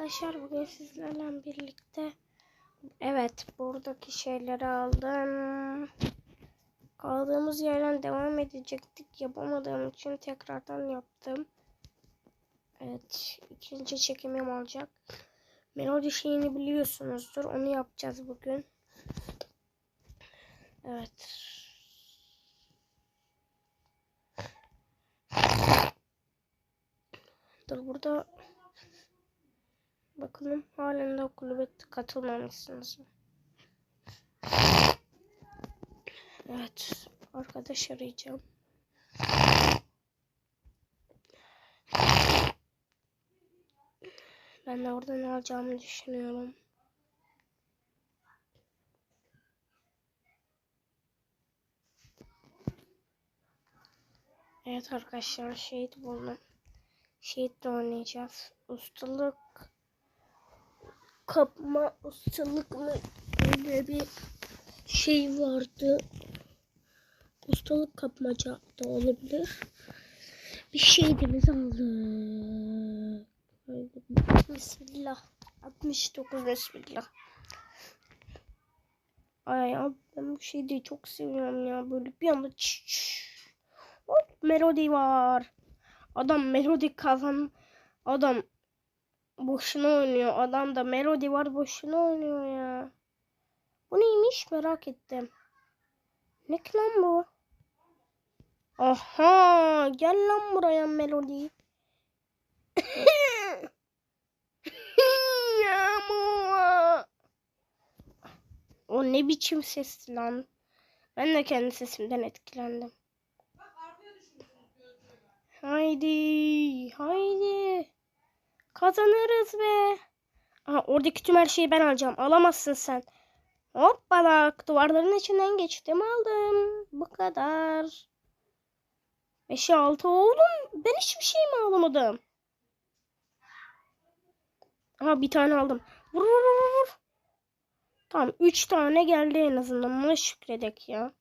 arkadaşlar bugün sizlerle birlikte evet buradaki şeyleri aldım. Kaldığımız yerden devam edecektik. Yapamadığım için tekrardan yaptım. Evet ikinci çekimim olacak. Melodi şeyini biliyorsunuzdur. Onu yapacağız bugün. Evet. Dur burada bakalım halen de kulübe katılmamışsınız. Evet. Arkadaş arayacağım. Ben de orada ne alacağımı düşünüyorum. Evet arkadaşlar şehit buldum. Şehit de oynayacağız. Ustalık kapma ustalık mı öyle bir şey vardı. Ustalık kapmaca da olabilir. Bir şeyimiz aldık. Haydi. Bismillah. 69 Bismillah. Ay abi ben bu şeyi çok seviyorum ya. Böyle bir anda çş, çş. Hop melodi var. Adam melodi kazan. Adam boşuna oynuyor. Adam da melodi var boşuna oynuyor ya. Bu neymiş merak ettim. Ne ki lan bu? Aha gel lan buraya melodi. o ne biçim sesti lan. Ben de kendi sesimden etkilendim. Haydi, haydi. Kazanırız be. Aha, oradaki tüm her şeyi ben alacağım. Alamazsın sen. Hoppala. Duvarların içinden geçtim aldım. Bu kadar. 5'e 6 oğlum. Ben hiçbir şey mi alamadım? Aha bir tane aldım. Vur vur vur vur. Tamam 3 tane geldi en azından. Buna şükredek ya.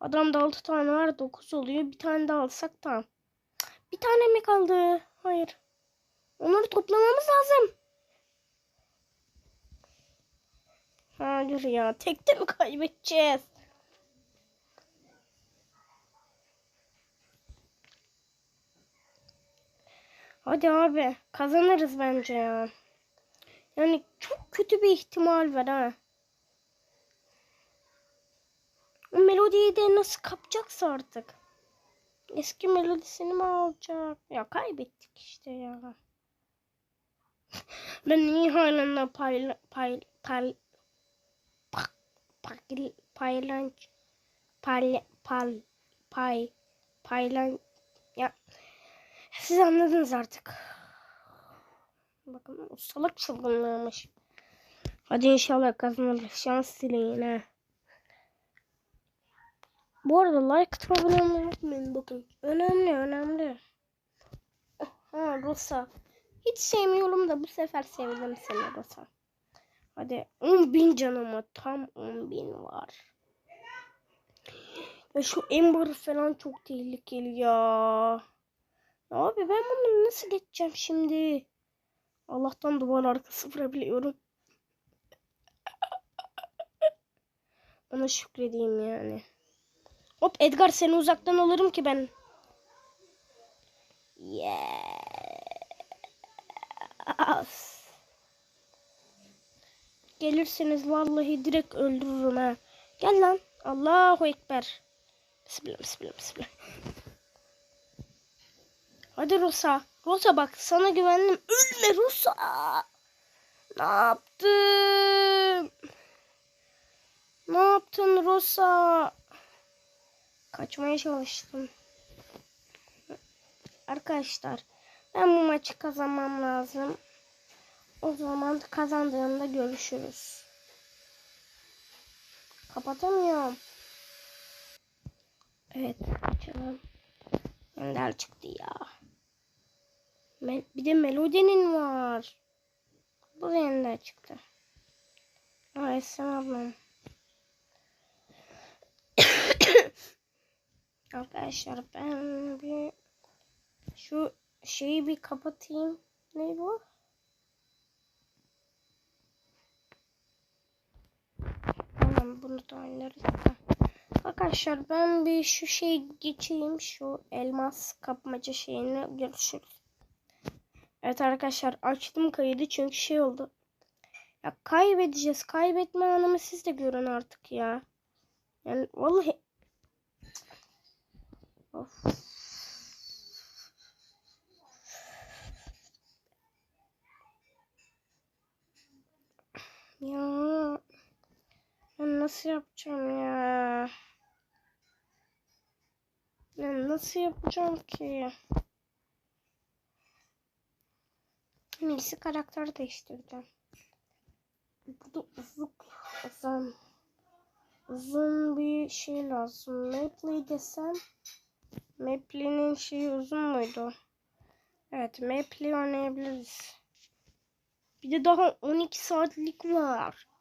Adamda 6 tane var 9 oluyor. Bir tane daha alsak tamam. Bir tane mi kaldı? Hayır. Onları toplamamız lazım. Hayır ya. Tekte mi kaybedeceğiz? Hadi abi. Kazanırız bence ya. Yani çok kötü bir ihtimal var ha. O melodiyi de nasıl kapacaksa artık. Eski melodisini mi alacak? Ya kaybettik işte ya. Ben niye halen de pay pay pay pay paylanç pay pay pay paylan ya siz anladınız artık. Bakın ustalık çılgınlığımış. Hadi inşallah kazanırız. Şans dileyin ha. Bu arada like atıp abone unutmayın bakın. Önemli önemli. Ha Rosa. Hiç sevmiyorum da bu sefer sevdim seni Rosa. Hadi 10 bin canıma tam 10 bin var. Ya şu Ember falan çok tehlikeli ya. Abi ben bunu nasıl geçeceğim şimdi? Allah'tan duvar arkası vurabiliyorum. Ona şükredeyim yani. Hop Edgar seni uzaktan alırım ki ben. Yes. Gelirseniz vallahi direkt öldürürüm ha. Gel lan. Allahu Ekber. Bismillah bismillah bismillah. Hadi Rosa. Rosa bak sana güvendim. Ölme Rosa. Ne yaptın? Ne yaptın Rosa? Kaçmaya çalıştım. Arkadaşlar ben bu maçı kazanmam lazım. O zaman kazandığımda görüşürüz. Kapatamıyorum. Evet açalım. Ender çıktı ya. Bir de Melody'nin var. Bu da Ender çıktı. Aa Esen ablam. Arkadaşlar ben bir şu şeyi bir kapatayım. Ne bu? Bunu da oynarız. da. Arkadaşlar ben bir şu şey geçeyim. Şu elmas kapmaca şeyini görüşürüz. Evet arkadaşlar açtım kaydı çünkü şey oldu. Ya kaybedeceğiz. Kaybetme anımı siz de görün artık ya. Yani vallahi Of. Ya nasıl yapacağım ya? Ben nasıl yapacağım ki? Neyse karakter değiştireceğim. Burada uzun, uzun, uzun bir şey lazım. Mapley desem. Mapley'nin şeyi uzun muydu? Evet Mapley oynayabiliriz. Bir de daha 12 saatlik var.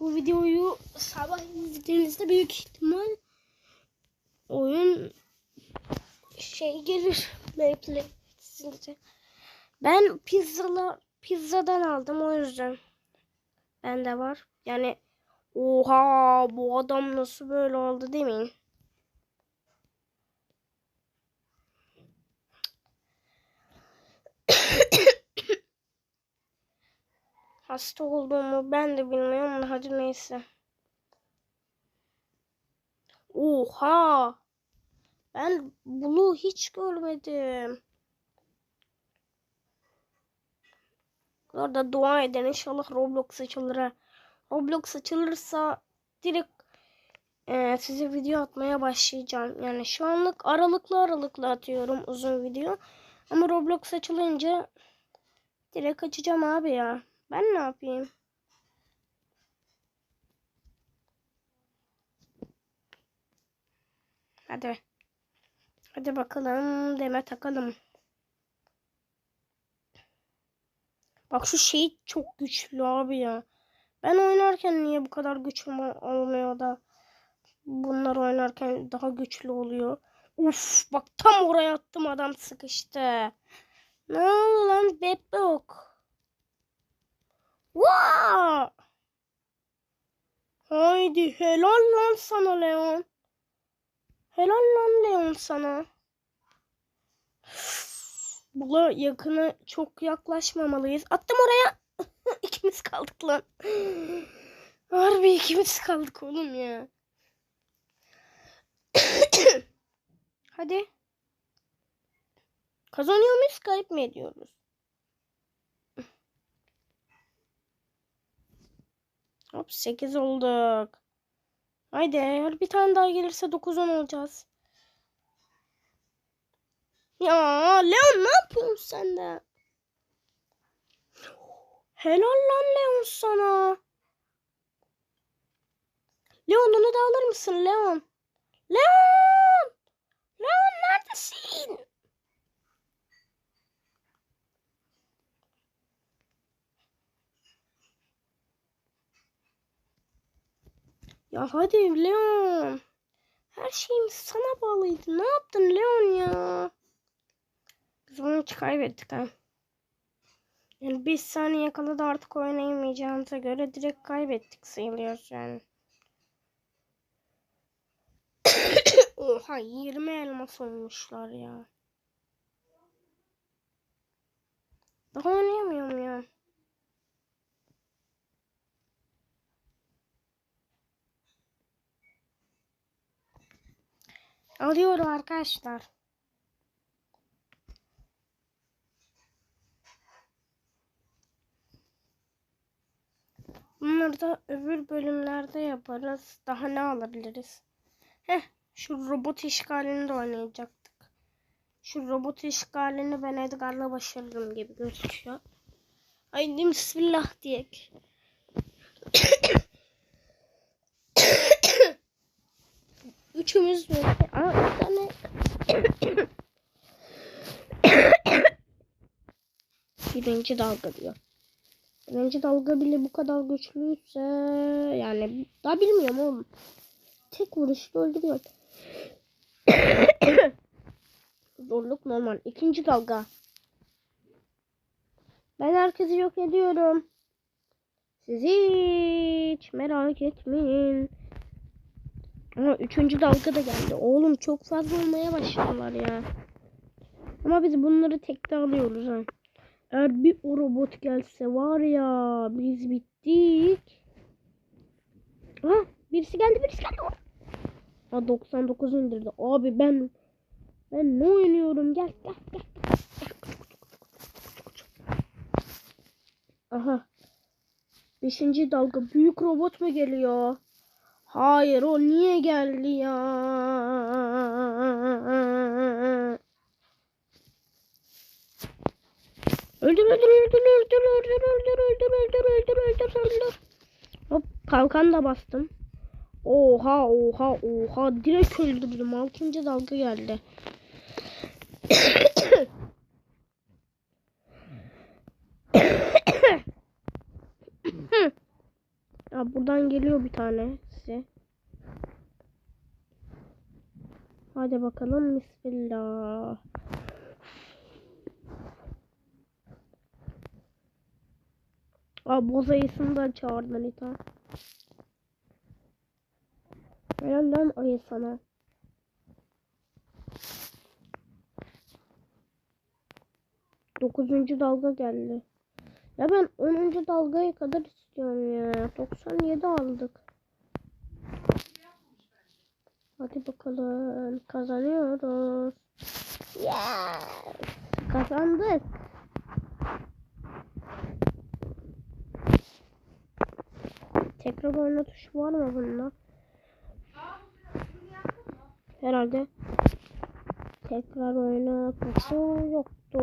Bu videoyu sabah izlediğinizde büyük ihtimal oyun şey gelir Maple. Ben pizzalar pizzadan aldım o yüzden. Bende var. Yani oha bu adam nasıl böyle oldu demeyin. Hasta olduğumu ben de bilmiyorum hadi neyse. Oha! Ben bunu hiç görmedim. Orada dua eden inşallah Roblox açılır. Roblox açılırsa direkt e, size video atmaya başlayacağım. Yani şu anlık aralıklı aralıklı atıyorum uzun video. Ama Roblox açılınca direkt açacağım abi ya. Ben ne yapayım? Hadi. Hadi bakalım deme takalım. Bak şu şey çok güçlü abi ya. Ben oynarken niye bu kadar güçlü olmuyor da bunlar oynarken daha güçlü oluyor. Uf bak tam oraya attım adam sıkıştı. Ne oldu lan bebek? Wow! Haydi helal lan sana Leon. Helal lan Leon sana. Bula yakına çok yaklaşmamalıyız. Attım oraya. ikimiz kaldık lan. Harbi ikimiz kaldık oğlum ya. Hadi. Kazanıyor muyuz? Kayıp mı ediyoruz? Hop 8 olduk. Haydi eğer bir tane daha gelirse 9-10 olacağız. Ya Leon ne yapıyorsun sen de? Helal lan Leon sana. Leon onu da alır mısın Leon? Leon! Leon neredesin? Ya hadi Leon. Her şeyimiz sana bağlıydı. Ne yaptın Leon ya? Biz maçı kaybettik ha. Yani 5 saniye kala da artık oynayamayacağımıza göre direkt kaybettik sayılıyoruz yani. Oha 20 elmas olmuşlar ya. Daha oynayamıyorum ya. Alıyorum arkadaşlar. Bunları da öbür bölümlerde yaparız. Daha ne alabiliriz? Heh, şu robot işgalini de oynayacaktık. Şu robot işgalini ben Edgar'la başarırım gibi gözüküyor. Haydi bismillah diyek. Üçümüz de. Aa, bir tane. Birinci dalga diyor. Birinci dalga bile bu kadar güçlüyse yani daha bilmiyorum oğlum. Tek vuruşla öldürüyor. Zorluk normal. İkinci dalga. Ben herkesi yok ediyorum. Siz hiç merak etmeyin. Ama üçüncü dalga da geldi. Oğlum çok fazla olmaya başladılar ya. Ama biz bunları tekte alıyoruz ha. Eğer bir o robot gelse var ya biz bittik. Ha birisi geldi birisi geldi. Ha 99 indirdi. Abi ben ben ne oynuyorum gel gel gel. Aha. Beşinci dalga büyük robot mu geliyor? Hayır o niye geldi ya? Öldür öldür öldür öldür öldür öldür öldür öldür öldür öldür öldür. Hop kalkan da bastım. Oha oha oha direkt öldürdüm. Altıncı dalga geldi. ya buradan geliyor bir tane size. Hadi bakalım bismillah. Aa boz ayısını da çağırdı Anita. Helal lan ayı sana. Dokuzuncu dalga geldi. Ya ben 10. dalgaya kadar istiyorum ya. 97 aldık. Hadi bakalım kazanıyoruz. Yes! Kazandık. Tekrar oyna tuşu var mı bunda? Herhalde. Tekrar oyna tuşu yoktu.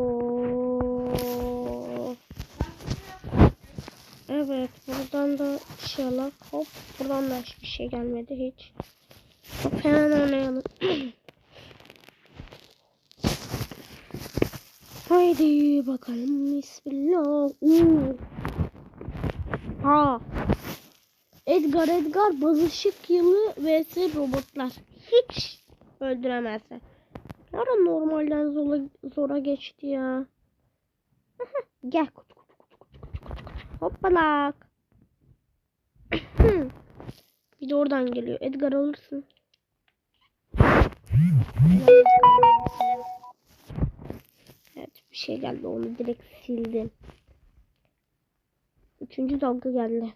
Evet buradan da inşallah hop buradan da hiçbir şey gelmedi hiç. Hemen oynayalım. Haydi bakalım bismillah. Uuu. Ha. Edgar Edgar bazışık yılı vs robotlar. Hiç öldüremezler. Ara normalden zora, zora geçti ya. Gel kutu kutu kutu kutu kutu kutu kutu. Hoppalak. bir de oradan geliyor. Edgar alırsın. Evet bir şey geldi onu direkt sildim. Üçüncü dalga geldi.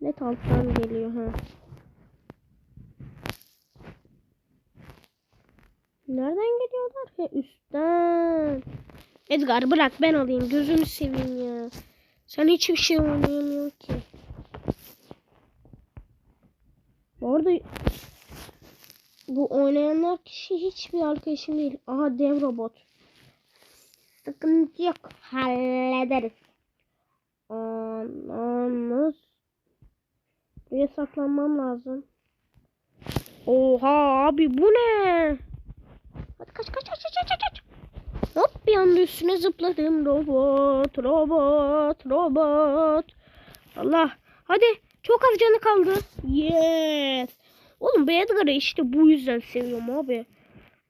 Net alttan geliyor ha. Nereden geliyorlar? He üstten. Edgar bırak ben alayım. Gözünü seveyim ya. Sen hiçbir şey oynayamıyorsun ki. Bu arada bu oynayanlar kişi hiçbir arkadaşım değil. Aha dev robot. Sıkıntı yok. Hallederiz. Anamız. Buraya saklanmam lazım. Oha abi bu ne? Hadi kaç kaç kaç kaç kaç kaç. Hop bir anda üstüne zıpladım robot robot robot. Allah hadi çok az canı kaldı. Yes. Oğlum bu Edgar'ı işte bu yüzden seviyorum abi.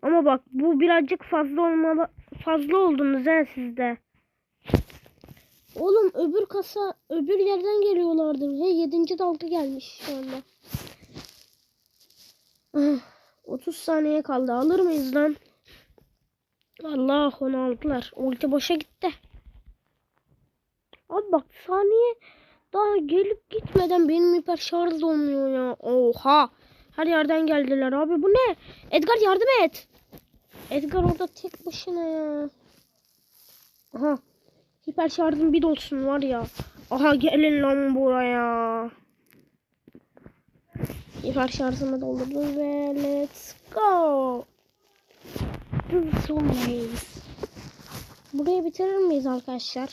Ama bak bu birazcık fazla olmalı fazla oldunuz he sizde. Oğlum öbür kasa öbür yerden geliyorlardı ve 7. dalga gelmiş şu anda. Ah, 30 saniye kaldı. Alır mıyız lan? Allah onu aldılar. Ulti boşa gitti. Abi bak saniye daha gelip gitmeden benim hiper şarj olmuyor ya. Oha. Her yerden geldiler abi. Bu ne? Edgar yardım et. Edgar orada tek başına ya. Aha. Hiper şarjım bir olsun var ya. Aha gelin lan buraya. Hiper şarjımı doldurdum ve let's go. Burayı bitirir miyiz arkadaşlar?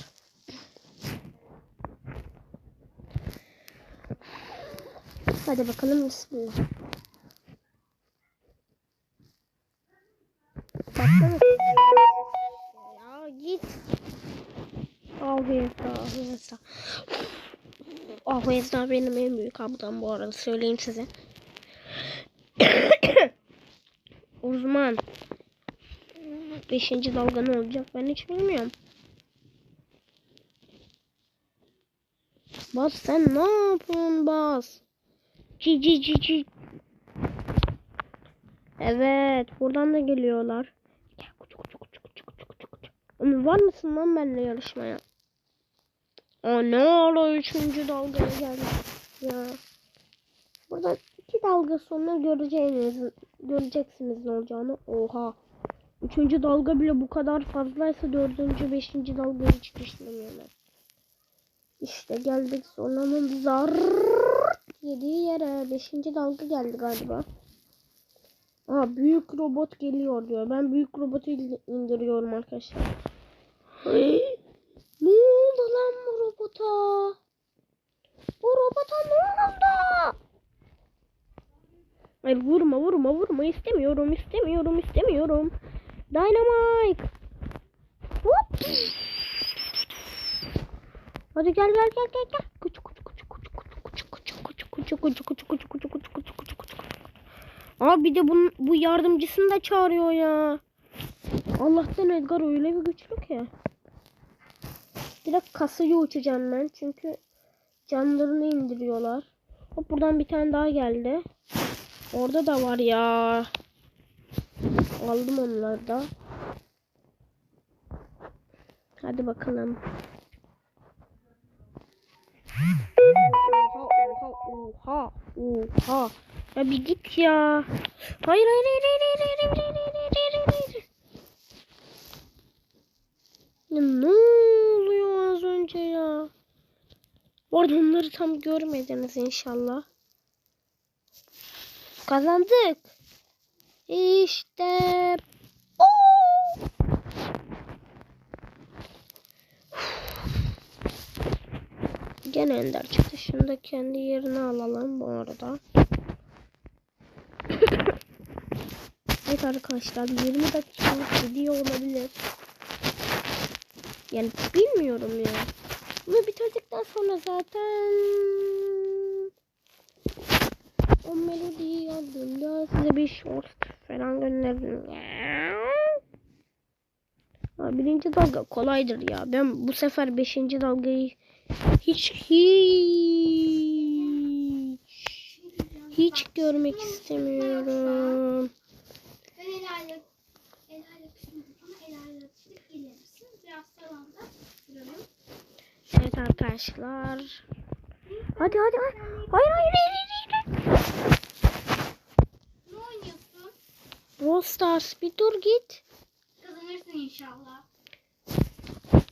Hadi bakalım bismillah. Baksana. Ya git. Ahuyezda, Ahuyezda. Ahuyezda benim en büyük ablam bu arada söyleyeyim size. Uzman. Beşinci dalga ne olacak ben hiç bilmiyorum. Bas sen ne yapıyorsun bas? Ci ci. Evet buradan da geliyorlar. Gel kucu kucu kucu kucu kucu kucu kucu. Oğlum var mısın lan benimle yarışmaya? Aa ne ara üçüncü dalgaya geldi ya. Burada iki dalga sonra göreceğiniz, göreceksiniz ne olacağını. Oha. Üçüncü dalga bile bu kadar fazlaysa dördüncü, beşinci dalga hiç düşünemiyorum. İşte geldik sonranın zar yediği yere. Beşinci dalga geldi galiba. Aa büyük robot geliyor diyor. Ben büyük robotu indiriyorum arkadaşlar. Ne oldu lan bu robota? Bu robota ne oldu? Hayır vurma vurma vurma istemiyorum istemiyorum istemiyorum. Dynamite. Hop. Hadi gel gel gel gel gel. Kuçu. Aa bir de bunun, bu yardımcısını da çağırıyor ya. Allah'tan Edgar öyle bir güçlü ki. Direkt kasayı uçacağım ben çünkü canlarını indiriyorlar. Hop buradan bir tane daha geldi. Orada da var ya. Aldım onları da. Hadi bakalım. Oha oha. Ya bir git ya. Hayır hayır hayır hayır hayır hayır hayır hayır hayır hayır hayır. Ya ne oluyor az önce ya? Orada onları tam görmediniz inşallah. Kazandık. İşte bu. Gene ender çıktı. Da kendi yerine alalım bu arada. evet arkadaşlar 20 dakikalık video olabilir. Yani bilmiyorum ya. Bunu bitirdikten sonra zaten o melodiyi yazdığımda size bir short falan gönderirim. Ha, birinci dalga kolaydır ya. Ben bu sefer beşinci dalgayı hiç hiç hiç görmek istemiyorum. Evet arkadaşlar. Hadi hadi hadi. Hayır hayır hayır hayır. hayır. Ne oynuyorsun? Brawl Stars bir dur git. Kazanırsın inşallah.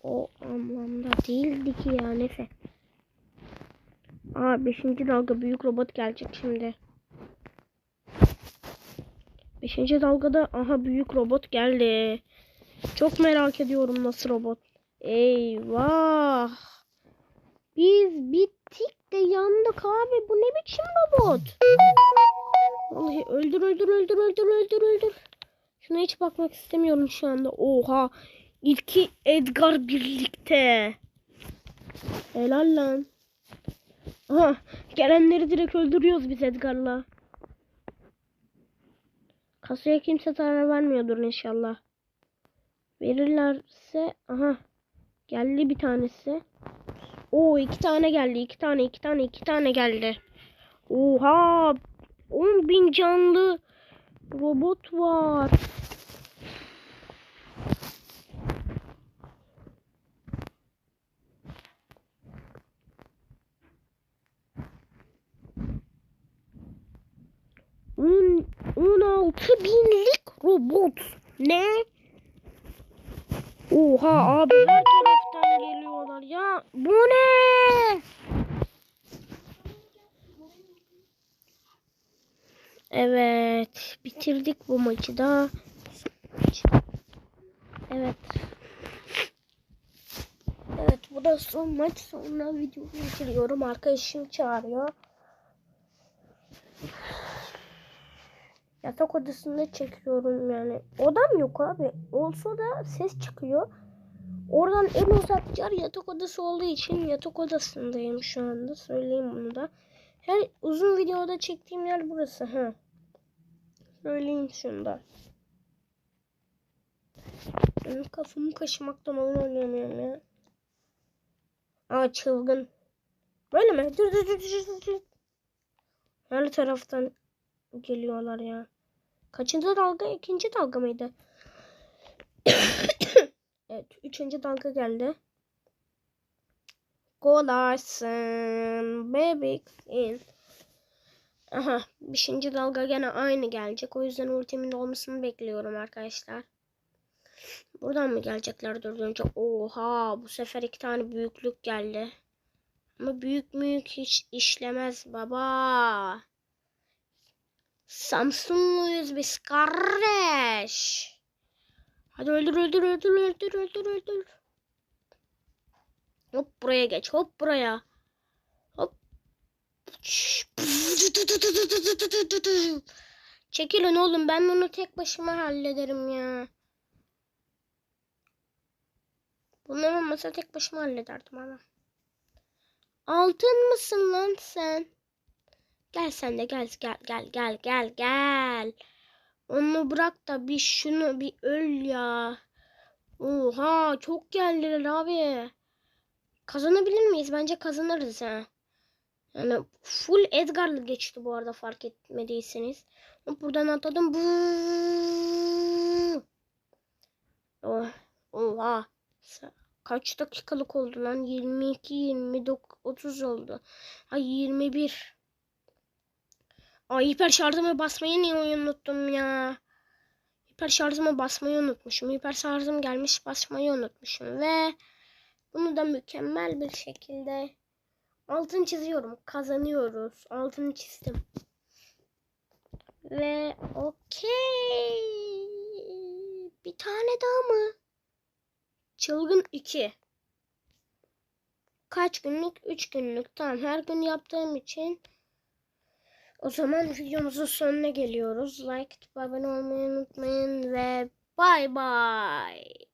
O anlamda değildi ki ya neyse. Aa 5. dalga büyük robot gelecek şimdi. 5. dalgada aha büyük robot geldi. Çok merak ediyorum nasıl robot. Eyvah. Biz bittik de yandık abi. Bu ne biçim robot? Vallahi öldür öldür öldür öldür öldür öldür. Şuna hiç bakmak istemiyorum şu anda. Oha. İlki Edgar birlikte. Helal lan. Aha, gelenleri direkt öldürüyoruz biz Edgar'la. Kasaya kimse zarar vermiyordur inşallah. Verirlerse aha geldi bir tanesi. Oo iki tane geldi. iki tane iki tane iki tane geldi. Oha 10 bin canlı robot var. On, 16 binlik robot. Ne? Oha abi her taraftan geliyorlar ya. Bu ne? Evet. Bitirdik bu maçı da. Evet. Evet bu da son maç. Sonra videoyu bitiriyorum. Arkadaşım çağırıyor. Yatak odasında çekiyorum yani. Odam yok abi. Olsa da ses çıkıyor. Oradan en uzak yer yatak odası olduğu için yatak odasındayım şu anda. Söyleyeyim bunu da. Her uzun videoda çektiğim yer burası. Ha. Söyleyeyim şunu da. Benim kafamı kaşımaktan oyun oynayamıyorum ya. Aa çılgın. Böyle mi? Dur dur dur dur dur. Her taraftan geliyorlar ya. Kaçıncı dalga? İkinci dalga mıydı? evet. Üçüncü dalga geldi. Golarsın. Bebek in. Aha. Beşinci dalga gene aynı gelecek. O yüzden ultimin olmasını bekliyorum arkadaşlar. Buradan mı gelecekler dördüncü? Oha. Bu sefer iki tane büyüklük geldi. Ama büyük büyük hiç işlemez baba. Samsunluyuz biz kardeş. Hadi öldür öldür öldür öldür öldür öldür. Hop buraya geç hop buraya. Hop. Çekilin oğlum ben bunu tek başıma hallederim ya. Bunlar olmasa tek başıma hallederdim ama. Altın mısın lan sen? Gel sen de gel gel gel gel gel gel. Onu bırak da bir şunu bir öl ya. Oha çok geldiler abi. Kazanabilir miyiz? Bence kazanırız ha. Yani full Edgar'lı geçti bu arada fark etmediyseniz. Buradan atladım. Buuu. Oh, oha. Kaç dakikalık oldu lan? 22, 29, 30 oldu. Ay 21. Ay hiper şarjıma basmayı niye unuttum ya? Hiper şarjıma basmayı unutmuşum. Hiper şarjım gelmiş basmayı unutmuşum. Ve bunu da mükemmel bir şekilde altın çiziyorum. Kazanıyoruz. Altını çizdim. Ve okey. Bir tane daha mı? Çılgın 2. Kaç günlük? 3 günlük. Tamam her gün yaptığım için o zaman videomuzun sonuna geliyoruz. Like, abone olmayı unutmayın ve bay bay.